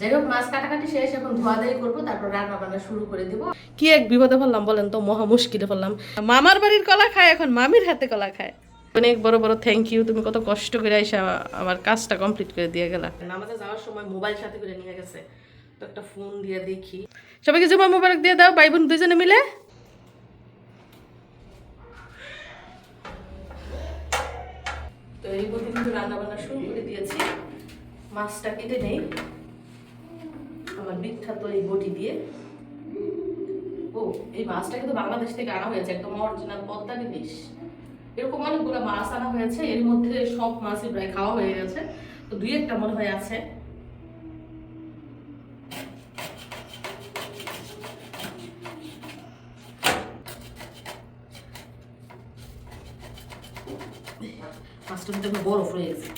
যাই হোক মাছ কাটাকাটি শেষ এখন ধোয়া করব তারপর রান্না বান্না শুরু করে দিব। কি এক বিপদে পড়লাম বলেন তো মহা মুশকিলে পড়লাম। মামার বাড়ির কলা খায় এখন মামির হাতে কলা খায়। অনেক বড় বড় থ্যাংক ইউ তুমি কত কষ্ট করে এসে আমার কাজটা কমপ্লিট করে দিয়ে গেলা। আমাদের যাওয়ার সময় মোবাইল সাথে করে নিয়ে গেছে। তো একটা ফোন দিয়ে দেখি। সবাইকে জমা মোবাইল দিয়ে দাও ভাই বোন দুজনে মিলে। তো এই কিন্তু রান্না বান্না শুরু করে দিয়েছি। মাছটা কেটে নেই। আমার বিখ্যাত এই বটি দিয়ে। ও, এই মাছটা কিন্তু বাংলাদেশ থেকে আনা হয়েছে, একদম অরিজিনাল পদ্মা ইলিশ এরকম অনেকগুলো মাছ আনা হয়েছে, এর মধ্যে সব মাছই প্রায় খাওয়া হয়ে গেছে। তো দুই একটা মনে হয় আছে মাছটা কিন্তু একটু বরফ হয়ে গেছে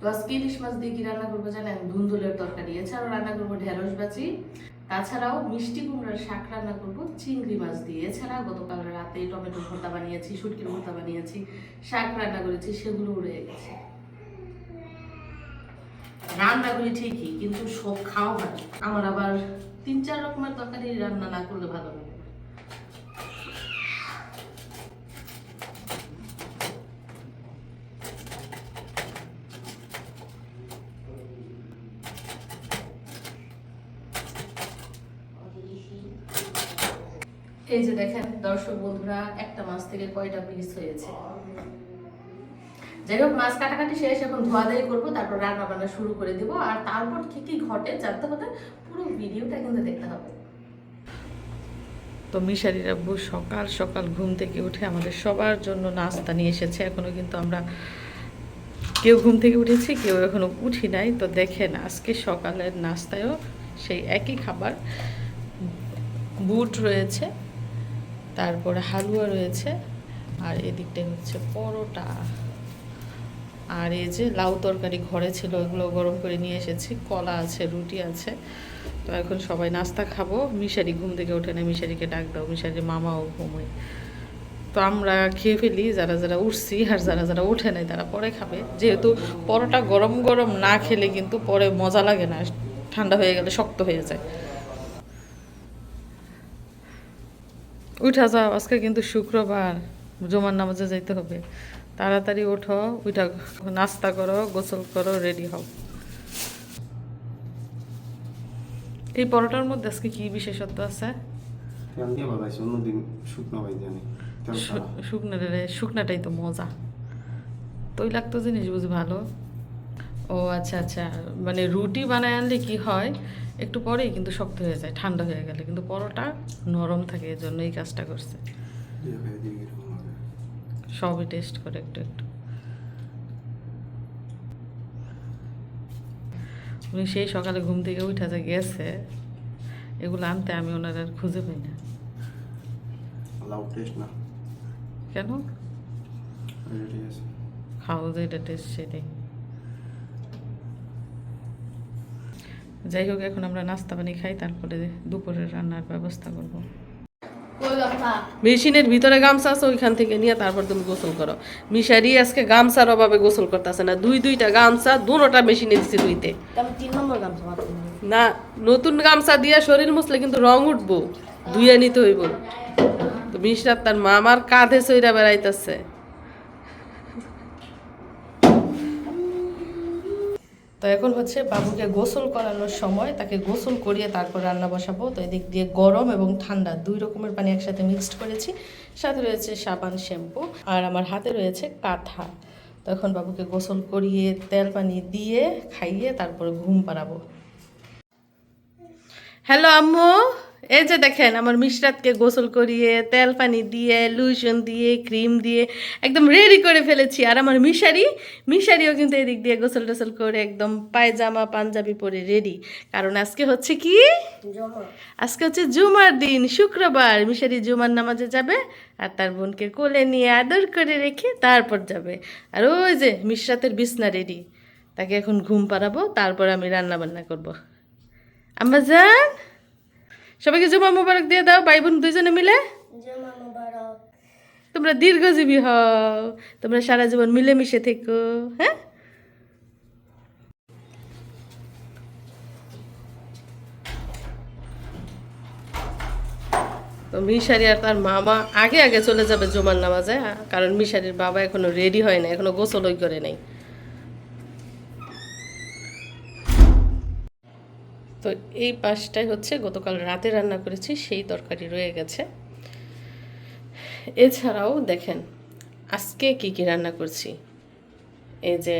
তো আজকে ইলিশ মাছ দিয়ে কি রান্না করব জানেন? ধুন্দুলের তরকারি। এছাড়াও রান্না করব ঢেঁড়স বাজি তাছাড়াও মিষ্টি কুমড়ার শাক রান্না করব, চিংড়ি মাছ দিয়ে। এছাড়া গতকাল রাতে টমেটো ভর্তা বানিয়েছি, শুটকির ভর্তা বানিয়েছি, শাক রান্না করেছি, সেগুলো উড়ে গেছে। রান্না করি ঠিকই, কিন্তু সব খাওয়া হয়। আমার আবার তিন চার রকমের তরকারি রান্না না করলে ভালো লাগে না। এই যে দেখেন, দর্শক বন্ধুরা, একটা মাছ থেকে কয়টা পিস হয়েছে? যাই হোক, মাছ কাটাকাটি শেষ, এখন ধোয়া দাই করব, তারপর রান্না বান্না শুরু করে দিব। আর তারপর কি কি ঘটে জানতে হলে পুরো ভিডিওটা কিন্তু দেখতে হবে। তো মিশারির আব্বু সকাল সকাল ঘুম থেকে উঠে আমাদের সবার জন্য নাস্তা নিয়ে এসেছে। এখনও কিন্তু আমরা কেউ ঘুম থেকে উঠেছি, কেউ এখনও উঠি নাই। তো দেখেন, আজকে সকালের নাস্তায়ও সেই একই খাবার, বুট রয়েছে। তারপরে হালুয়া রয়েছে, আর এদিকটায় হচ্ছে পরোটা। আর এই যে লাউ তরকারি ঘরে ছিল, ওগুলো গরম করে নিয়ে এসেছি, কলা আছে, রুটি আছে। তো এখন সবাই নাস্তা খাব। মিশারি ঘুম থেকে ওঠে না, মিশারিকে ডাক দাও মিশারি মামাও ঘুমোয়। তো আমরা খেয়ে ফেলি, যারা যারা উঠছি আর যারা যারা উঠে নাই, তারা পরে খাবে। যেহেতু পরোটা গরম গরম না খেলে কিন্তু পরে মজা লাগে না, ঠান্ডা হয়ে গেলে শক্ত হয়ে যায়। উঠা যাও আজকে কিন্তু শুক্রবার জমার নামাজে যাইতে হবে। তাড়াতাড়ি ওঠো উঠা নাস্তা করো গোসল করো রেডি হও। এই পরোটার মধ্যে আজকে কি বিশেষত্ব আছে। শুকনা শুকনাটাই তো মজা। তৈলাক্ত জিনিস বুঝি ভালো? ও আচ্ছা আচ্ছা মানে রুটি বানায় আনলে কি হয়? একটু পরেই কিন্তু শক্ত হয়ে যায় ঠান্ডা হয়ে গেলে। কিন্তু পরোটা নরম থাকে এই জন্য এই কাজটা করছে। সবই টেস্ট করে একটু একটু। উনি সেই সকালে ঘুম থেকে উঠে যে গেছে এগুলো আনতে আমি ওনার আর খুঁজে পাই না। লাউ টেস্ট না? কেন? এটা ঠিক খাও যে এটা টেস্ট সেটাই। যাই হোক এখন আমরা নাস্তা পানি খাই তারপরে দুপুরের রান্নার ব্যবস্থা করব। মেশিনের ভিতরে গামছা আছে ওইখান থেকে নিয়ে তারপর তুমি গোসল করো। মিশারি আজকে গামছার অভাবে গোসল করতেছে না। দুই দুইটা গামছা দুটোটা মেশিনে গামছা মাত্র না নতুন গামছা দিয়ে শরীর মুছলে কিন্তু রং উঠবো ধুইয়া নিতে হইব। তো মিশরাত তার মামার কাঁধে সইরা বেড়াইতেছে। তো এখন হচ্ছে বাবুকে গোসল করানোর সময় তাকে গোসল করিয়ে তারপর রান্না বসাবো। তো এদিক দিয়ে গরম এবং ঠান্ডা দুই রকমের পানি একসাথে মিক্সড করেছি। সাথে রয়েছে সাবান, শ্যাম্পু আর আমার হাতে রয়েছে কাঁথা। তো এখন বাবুকে গোসল করিয়ে তেল পানি দিয়ে খাইয়ে তারপরে ঘুম পাড়াবো। হ্যালো আম্মু। এই যে দেখেন আমার মিশরাতকে গোসল করিয়ে তেল পানি দিয়ে লুশন দিয়ে ক্রিম দিয়ে একদম রেডি করে ফেলেছি। আর আমার মিশারি মিশারিও কিন্তু এদিক দিয়ে গোসল টোসল করে একদম পায়জামা পাঞ্জাবি পরে রেডি কারণ আজকে হচ্ছে কি? আজকে হচ্ছে জুমার দিন শুক্রবার। মিশারি জুমার নামাজে যাবে আর তার বোনকে কোলে নিয়ে আদর করে রেখে তারপর যাবে। আর ওই যে মিশরাতের বিছনা রেডি তাকে এখন ঘুম পাড়াবো তারপর আমি রান্না বান্না করব। আম্মা যান সবাইকে জমা মোবারক দিয়ে দাও ভাই বোন দুজনে মিলে। তোমরা দীর্ঘজীবী হও তোমরা সারা জীবন মিলেমিশে থেকো হ্যাঁ? তো মিশারি আর তার মামা আগে আগে চলে যাবে জুমার নামাজে কারণ মিশারির বাবা এখনও রেডি হয় না এখনও গোসলই করে নাই। তো এই পাশটাই হচ্ছে গতকাল রাতে রান্না করেছি, সেই তরকারি রয়ে গেছে। এছাড়াও দেখেন, আজকে কি কি রান্না করছি? এই যে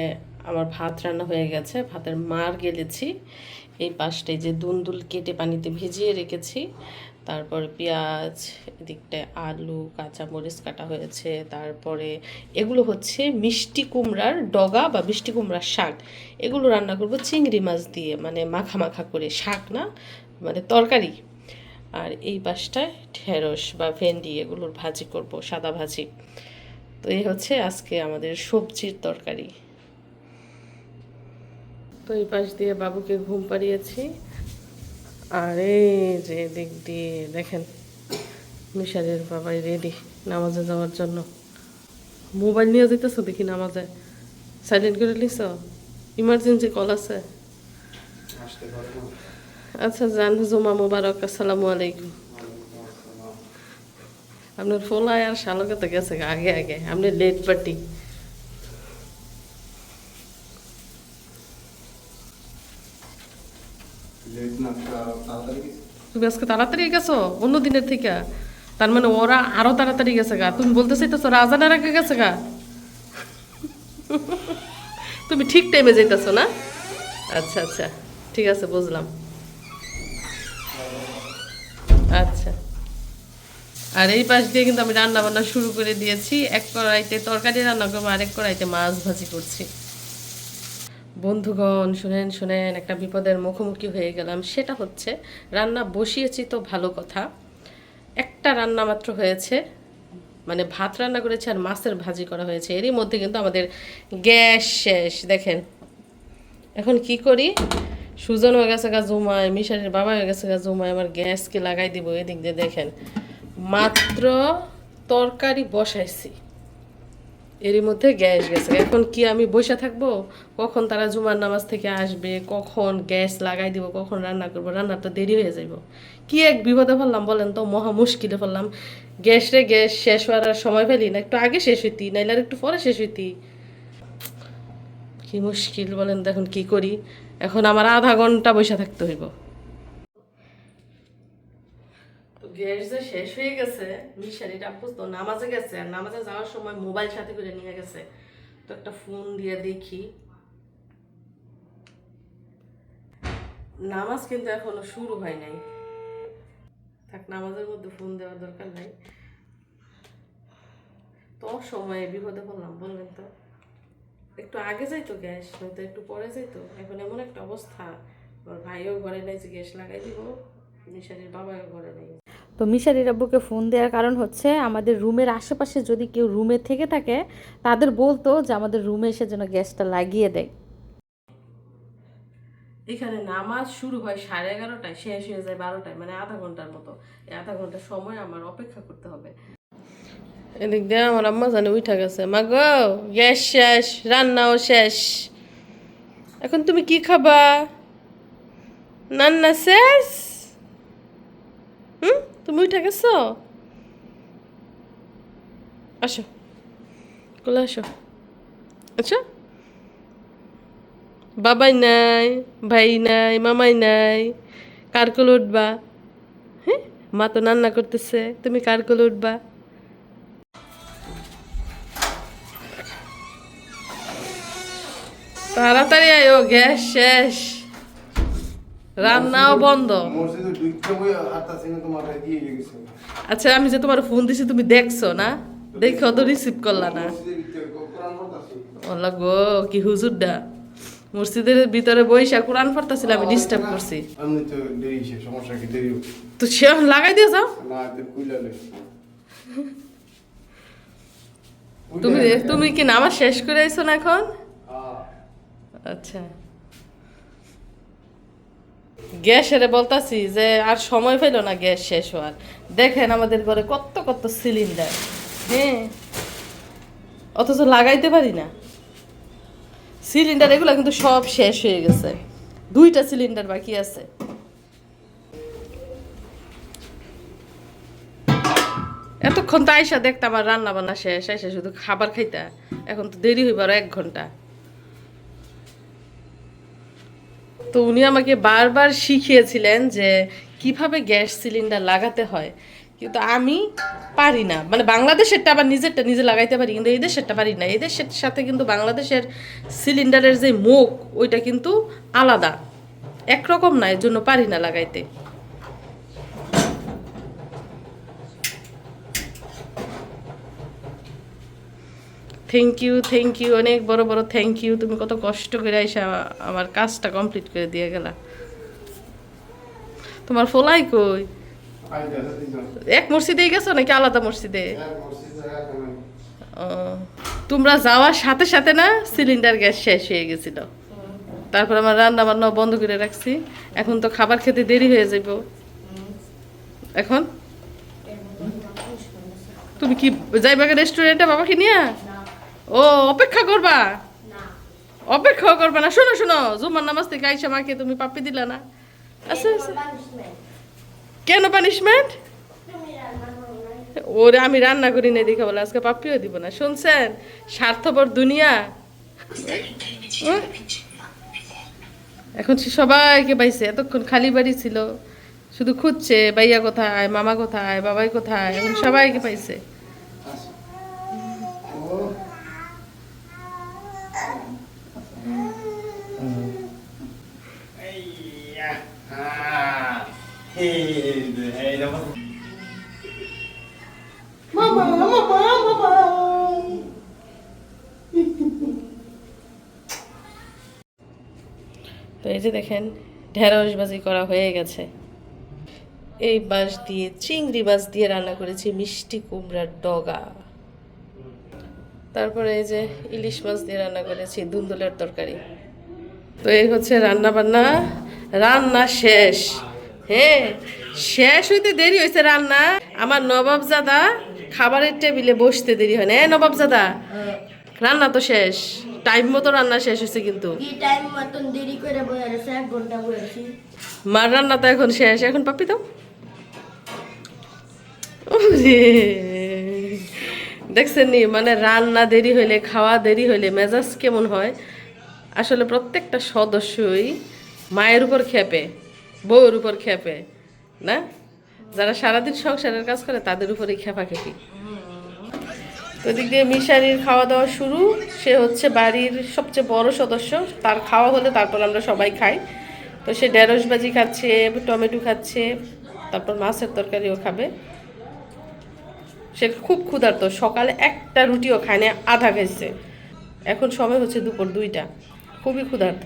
আমার ভাত রান্না হয়ে গেছে, ভাতের মার গেলেছি। এই পাশটায় যে দুন্দুল কেটে পানিতে ভিজিয়ে রেখেছি তারপর পেঁয়াজ, এদিকটায় আলু, কাঁচামরিচ কাটা হয়েছে, তারপরে এগুলো হচ্ছে মিষ্টি কুমড়ার ডগা বা মিষ্টি কুমড়ার শাক। এগুলো রান্না করব চিংড়ি মাছ দিয়ে মানে মাখা মাখা করে। শাক না মানে তরকারি। আর এই পাশটায় ঢেঁড়স বা ভেন্ডি এগুলোর ভাজি করব, সাদা ভাজি। তো এই হচ্ছে আজকে আমাদের সবজির তরকারি। তো এই পাশ দিয়ে বাবুকে ঘুম পাড়িয়েছি। আর এই যে দিক দিয়ে দেখেন মিশারের বাবাই রেডি নামাজে যাওয়ার জন্য। মোবাইল নিয়ে যেতেছো দেখি নামাজে? সাইলেন্ট করে লিস ইমার্জেন্সি কল আছে? আচ্ছা জান জুমা মুবারক আসসালামু আলাইকুম। আপনার ফোলায় আর শালকে তো গেছে আগে আগে। আপনি লেট পার্টি লেট না তাড়াতাড়ি গেছে তুমি আজকে তাড়াতাড়ি গেছো? অন্য দিনের থেকে। তার মানে ওরা আরও তাড়াতাড়ি গেছে গা। তুমি বলতে চাইতেছো রাজানের আগে গেছে গা? তুমি ঠিক টাইমে যাইতেছো না? আচ্ছা আচ্ছা। ঠিক আছে, বুঝলাম। আচ্ছা। আর এই পাশ দিয়ে কিন্তু আমি রান্না বান্না শুরু করে দিয়েছি। এক কড়াইতে তরকারি রান্না করব, আরেক কড়াইতে মাছ ভাজি করছি। বন্ধুগণ, শুনেন শুনেন, একটা বিপদের মুখোমুখি হয়ে গেলাম। সেটা হচ্ছে, রান্না বসিয়েছি তো ভালো কথা। একটা রান্না মাত্র হয়েছে মানে ভাত রান্না করেছে আর মাছের ভাজি করা হয়েছে। এরই মধ্যে কিন্তু আমাদের গ্যাস শেষ। দেখেন, এখন কি করি? সুজন হয়ে গেছে গা জুমায়, মিশারির বাবা হয়ে গেছে গা জুমায়, আমার গ্যাসকে লাগাই দিব। এদিক দিয়ে দেখেন, মাত্র তরকারি বসাইছি। এরই মধ্যে গ্যাস গেছে। এখন কি আমি বসে থাকব? কখন তারা জুমার নামাজ থেকে আসবে? কখন গ্যাস লাগাই দিব? কখন রান্না করব? রান্নার তো দেরি হয়ে যাইব। কি এক বিপদে ফেললাম বলেন তো? মহা মুশকিলে ফেললাম গ্যাস রে গ্যাস, শেষ হওয়ার আর সময় পেলি না। একটু আগে শেষ হইতি, নাইলে আর একটু পরে শেষ হইতি। কি মুশকিল বলেন দেখুন কি করি? এখন আমার আধা ঘণ্টা বসে থাকতে হইব তো গ্যাস যে শেষ হয়ে গেছে মিশারিটা আপু তো নামাজে গেছে, আর নামাজে যাওয়ার সময় মোবাইল সাথে করে নিয়ে গেছে। তো একটা ফোন দিয়ে দেখি। নামাজ কিন্তু এখনও শুরু হয় নাই। থাক, নামাজের মধ্যে ফোন দেওয়ার দরকার নাই। তো সময়ে বিপদে পড়লাম বললেন তো? একটু আগে যাইতো গ্যাস, নয়তো একটু পরে যাইতো। এখন এমন একটা অবস্থা। ভাইও ঘরে নাই যে গ্যাস লাগাই দিব মিশারির বাবাও ঘরে নেই। তো মিশারির আব্বুকে ফোন দেওয়ার কারণ হচ্ছে আমাদের রুমের আশেপাশে যদি কেউ রুমে থেকে থাকে তাদের বলতো যে আমাদের রুমে এসে যেন গ্যাসটা লাগিয়ে দেয়। এখানে নামাজ শুরু হয় সাড়ে এগারোটায় শেষ হয়ে যায় বারোটায় মানে আধা ঘণ্টার মতো। আধা ঘণ্টা সময় আমার অপেক্ষা করতে হবে। এদিক দিয়ে আমার আম্মা জানে উঠা গেছে মা গো গ্যাস শেষ রান্নাও শেষ। এখন তুমি কি খাবা? রান্না শেষ? হুম? তুমি উঠা গেছো? আসো। কোলে আসো। আচ্ছা। বাবাই নাই, ভাই নাই, মামাই নাই, কার কোলে উঠবা? হ্যাঁ? মা তো রান্না করতেছে, তুমি কার কোলে উঠবা? তাড়াতাড়ি আয়ো, গ্যাস শেষ। রান্নাও বন্ধ। আচ্ছা আমি যে তোমার ফোন দিছি তুমি দেখছ না? দেখো তো রিসিভ করলা না। ওলা গো কি হুজুরডা। মসজিদের ভিতরে বইসা কোরআন পড়তাছিল আমি ডিস্টার্ব করছি। তো সে লাগাই দিয়ে যাও। তুমি তুমি কি নামাজ শেষ করে আইছো না এখন? আচ্ছা। গ্যাসের বলতাছি যে আর সময় পেল না গ্যাস শেষ হওয়ার। দেখেন আমাদের ঘরে কত কত সিলিন্ডার। হ্যাঁ। অথচ লাগাইতে পারি না। সিলিন্ডার এগুলো কিন্তু সব শেষ হয়ে গেছে। দুইটা সিলিন্ডার বাকি আছে। এতক্ষণ তো আইসা দেখতাম আর রান্না বান্না শেষ, আইসা শুধু খাবার খাইতা। এখন তো দেরি হইবার এক ঘণ্টা। তো উনি আমাকে বারবার শিখিয়েছিলেন যে কীভাবে গ্যাস সিলিন্ডার লাগাতে হয়। কিন্তু আমি পারি না। মানে বাংলাদেশেরটা আবার নিজেরটা নিজে লাগাইতে পারি, কিন্তু এই দেশেরটা পারি না। এই দেশের সাথে কিন্তু বাংলাদেশের সিলিন্ডারের যে মুখ, ওইটা কিন্তু আলাদা। একরকম না, এর জন্য পারি না লাগাইতে। থ্যাংক ইউ থ্যাংক ইউ অনেক বড় বড় থ্যাংক ইউ তুমি কত কষ্ট করে এসে আমার কাজটা কমপ্লিট করে দিয়ে গেলা। তোমার ফলাই কই? এক মসজিদে গেছো নাকি আলাদা মসজিদে? তোমরা যাওয়ার সাথে সাথে না সিলিন্ডার গ্যাস শেষ হয়ে গেছিল। তারপর আমার রান্না বান্না বন্ধ করে রাখছি। এখন তো খাবার খেতে দেরি হয়ে যাইব। এখন? তুমি কি যাইবা রেস্টুরেন্টে বাবাকে নিয়ে? ও অপেক্ষা করবা? অপেক্ষা করবা না। শোনো শোনো জুমার নামাজ থেকে আইসা মাকে তুমি পাপ্পি দিলা না। আচ্ছা আচ্ছা। কেন পানিশমেন্ট ওরে আমি রান্না করি না দেখে বলে আজকে পাপ্পিও দিব না। শুনছেন? স্বার্থপর দুনিয়া? এখন সে সবাইকে পাইছে। এতক্ষণ খালি বাড়ি ছিল। শুধু খুঁজছে ভাইয়া কোথায় মামা কোথায় বাবাই কোথায় এখন সবাইকে পাইছে। এই যে দেখেন ঢেঁড়স ভাজি করা হয়ে গেছে। এই বাঁশ দিয়ে, চিংড়ি মাছ দিয়ে রান্না করেছি মিষ্টি কুমড়ার ডগা। তারপরে এই যে ইলিশ মাছ দিয়ে রান্না করেছি ধুন্দুলের তরকারি। তো এই হচ্ছে রান্না বান্না রান্না শেষ। হ্যাঁ শেষ হইতে দেরি হয়েছে রান্না। আমার নবাবজাদা খাবারের টেবিলে বসতে দেরি হয় না। নবাবজাদা, রান্না তো শেষ। টাইম মতো রান্না শেষ হয়েছে কিন্তু। টাইম মতন দেরি করে এক ঘণ্টা মার রান্না তো এখন শেষ। এখন পাপি তো দেখছেন নি? মানে রান্না দেরি হইলে খাওয়া দেরি হইলে মেজাজ কেমন হয়? আসলে প্রত্যেকটা সদস্যই মায়ের উপর খেপে বউয়ের উপর খেপে না? যারা সারাদিন সংসারের কাজ করে তাদের উপরেই খেপা এদিক দিয়ে মিশারির খাওয়া দাওয়া শুরু। সে হচ্ছে বাড়ির সবচেয়ে বড় সদস্য। তার খাওয়া হলে তারপর আমরা সবাই খাই। তো সে ঢেঁড়স ভাজি খাচ্ছে, টমেটো খাচ্ছে, তারপর মাছের তরকারিও খাবে। সে খুব ক্ষুধার্ত। সকালে একটা রুটিও খায় না আধা খাইছে। এখন সময় হচ্ছে দুপুর দুইটা। খুবই ক্ষুধার্ত।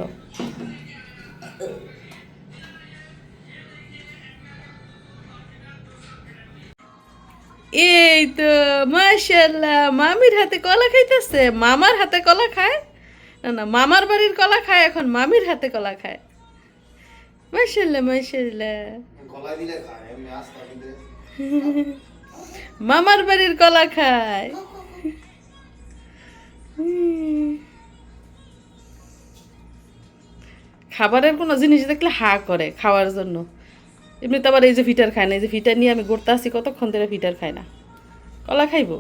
এই তো মাশাল্লাহ মামির হাতে কলা খাইতেছে? মামার হাতে কলা খায়? না না মামার বাড়ির কলা খায় এখন মামির হাতে কলা খায়। মাশাল্লাহ মাশাল্লাহ মামার বাড়ির কলা খায়। খাবারের কোনো জিনিস দেখলে হা করে খাওয়ার জন্য। এমনিতে আবার এই যে ফিটার খায় না, এই যে ফিটার নিয়ে আমি ঘুরতে আসি কতক্ষণ ধরে ফিটার খায় না? কলা খাইবো?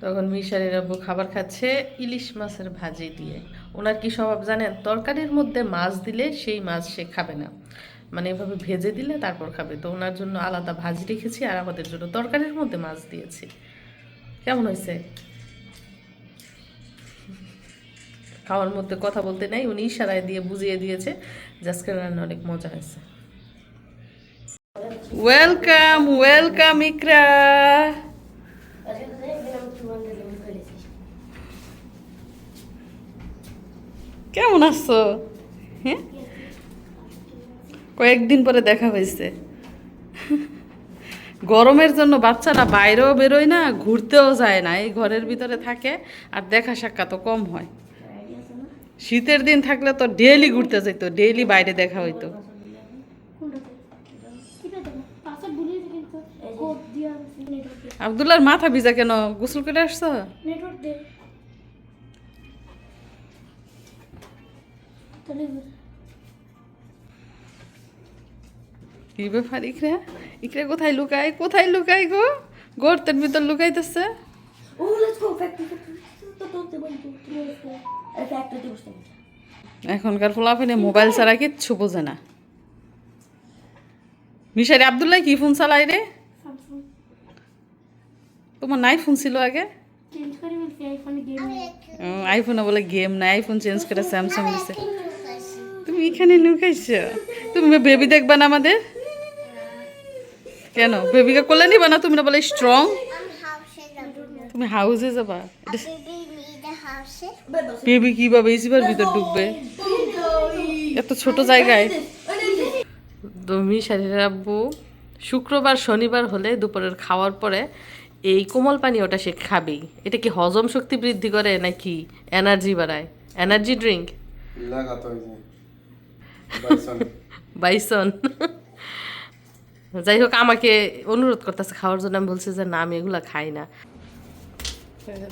তখন মিশারির আব্বু খাবার খাচ্ছে, ইলিশ মাছের ভাজি দিয়ে। ওনার কি স্বভাব জানেন? তরকারির মধ্যে মাছ দিলে সেই মাছ সে খাবে না। মানে এভাবে ভেজে দিলে তারপর খাবে। তো ওনার জন্য আলাদা ভাজি রেখেছি আর আমাদের জন্য তরকারির মধ্যে মাছ দিয়েছি। কেমন হয়েছে? খাওয়ার মধ্যে কথা বলতে নাই, উনি ইশারায় দিয়ে বুঝিয়ে দিয়েছে যে রান্না অনেক মজা হয়েছে। ওয়েলকাম ওয়েলকাম ইকরা কেমন আছো? হ্যাঁ? কয়েকদিন পরে দেখা হয়েছে। গরমের জন্য বাচ্চারা বাইরেও বেরোয় না, ঘুরতেও যায় না, এই ঘরের ভিতরে থাকে আর দেখা সাক্ষাৎ কম হয়। শীতের দিন থাকলে তো ডেইলি ঘুরতে যাইতো ডেইলি বাইরে দেখা হইতো। আবদুল্লার মাথা ভিজা কেন? গোসল করে আসছো? কি ব্যাপার ইকরা? ইকরা কোথায় লুকায়? কোথায় লুকায় গো? গর্তের ভিতর লুকাইতেছে। এখনকার ফলাফিনে মোবাইল ছাড়া কিচ্ছু বোঝে না। মিশারি আবদুল্লাহ কি ফোন চালাই রে. তোমার নাই ফোন ছিল আগে। আইফোনে বলে গেম নাই আইফোন চেঞ্জ করে স্যামসাং দিছে। তুমি এখানে লুকাইছো? তুমি বেবি দেখবা না আমাদের? কেন? বেবিকে কোলে নিবা না? তুমি না বলে স্ট্রং তুমি হাউসে যাবা? বেবি কীভাবে? এসিবার ভিতর ঢুকবে? এত ছোট জায়গায়। তুমি শারীরের আব্বু শুক্রবার শনিবার হলে দুপুরের খাওয়ার পরে এই কোমল পানি ওটা সে খাবেই। এটা কি হজম শক্তি বৃদ্ধি করে নাকি এনার্জি বাড়ায়? Energy drink? বাইসন। যাই হোক আমাকে অনুরোধ করতেছে খাওয়ার জন্য। আমি বলছি যে না আমি এগুলা খাই না।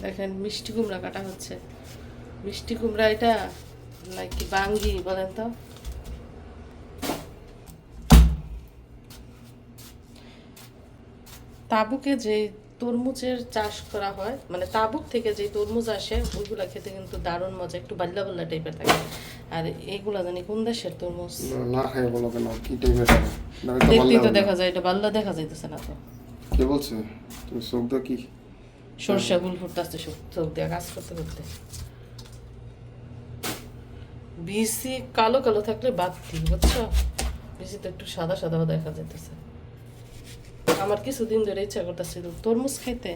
দেখেন মিষ্টি কুমড়া কাটা হচ্ছে। মিষ্টি কুমড়া এটা নাকি বাঙ্গি বলেন তো? তাবুকে যে তরমুজের চাষ করা হয়। মানে তাবুক থেকে যে তরমুজ আসে ওইগুলা খেতে কিন্তু দারুণ মজা একটু বাল্লা বাল্লা টাইপের থাকে। আর এইগুলা জানি কোন দেশের তরমুজ? না খাই বলো কেন কি টাইপের দেখতেই তো দেখা যায় এটা বাল্লা দেখা যাইতেছে না তো। কে বলছে? তুমি দাও কি? সর্ষে ফুল ফুটতে চোখ দিয়ে কাজ করতে করতে। বিসি কালো কালো থাকলে বাদ দিই বুঝছ? বিসি তো একটু সাদা সাদা দেখা যাইতেছে। আমার কিছুদিন ধরে ইচ্ছা করতেছিল তরমুজ খাইতে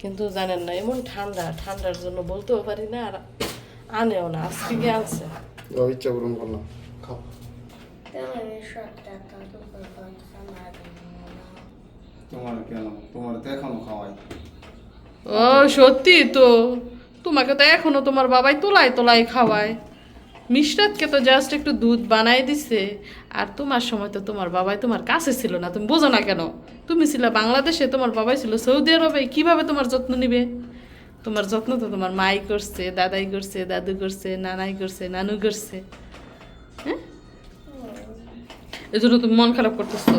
কিন্তু জানেন না এমন ঠান্ডা ঠান্ডার জন্য বলতেও পারি না আর আনেও না আজকে গিয়ে আনছে। ও ইচ্ছা পূরণ করলাম খাও। তোমার কেন? তোমার তো এখনও খাওয়াই। ও সত্যি তো। তোমাকে তো এখনও তোমার বাবাই তোলায় তোলায় খাওয়ায়। মিশরাতকে তো জাস্ট একটু দুধ বানাই দিছে। আর তোমার সময় তো তোমার বাবাই তোমার কাছে ছিল না তুমি বোঝো না কেন? তুমি ছিল বাংলাদেশে তোমার বাবাই ছিল সৌদি আরবে কীভাবে তোমার যত্ন নিবে? তোমার যত্ন তো তোমার মাই করছে দাদাই করছে দাদু করছে নানাই করছে নানু করছে। হ্যাঁ? এজন্য তুমি মন খারাপ করতেছো?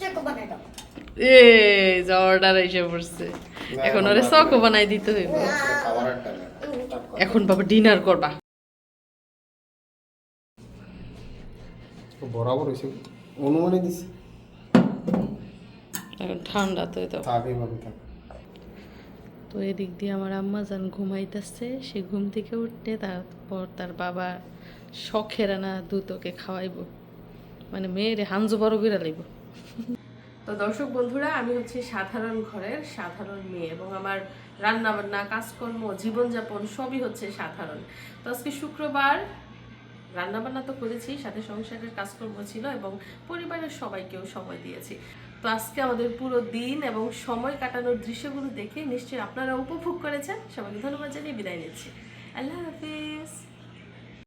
চকো বানাই দাও। এই যে এসে পড়ছে। এখন ওরে চকো বানাই দিতে হইব। এখন বাবা ডিনার করবা। বরাবর হয়েছে অনুমানই দিছি। এখন ঠান্ডা তো তো থাক এইভাবে থাক। তো এদিক দিয়ে আমার আম্মা যান ঘুমাইতেছে সে ঘুম থেকে উঠতে তারপর তার বাবা শখের আনা দুধকে খাওয়াইবো। মানে মেয়েরে হাঞ্জু বড় করে লাগবো তো দর্শক বন্ধুরা আমি হচ্ছে সাধারণ ঘরের সাধারণ মেয়ে এবং আমার রান্না বান্না কাজকর্ম জীবনযাপন সবই হচ্ছে সাধারণ। তো আজকে শুক্রবার রান্না বান্না তো করেছি, সাথে সংসারের কাজকর্ম ছিল এবং পরিবারের সবাইকেও সময় দিয়েছি। তো আজকে আমাদের পুরো দিন এবং সময় কাটানোর দৃশ্যগুলো দেখে নিশ্চয়ই আপনারা উপভোগ করেছেন। সবাইকে ধন্যবাদ জানিয়ে বিদায় নিচ্ছি। আল্লাহ হাফিজ।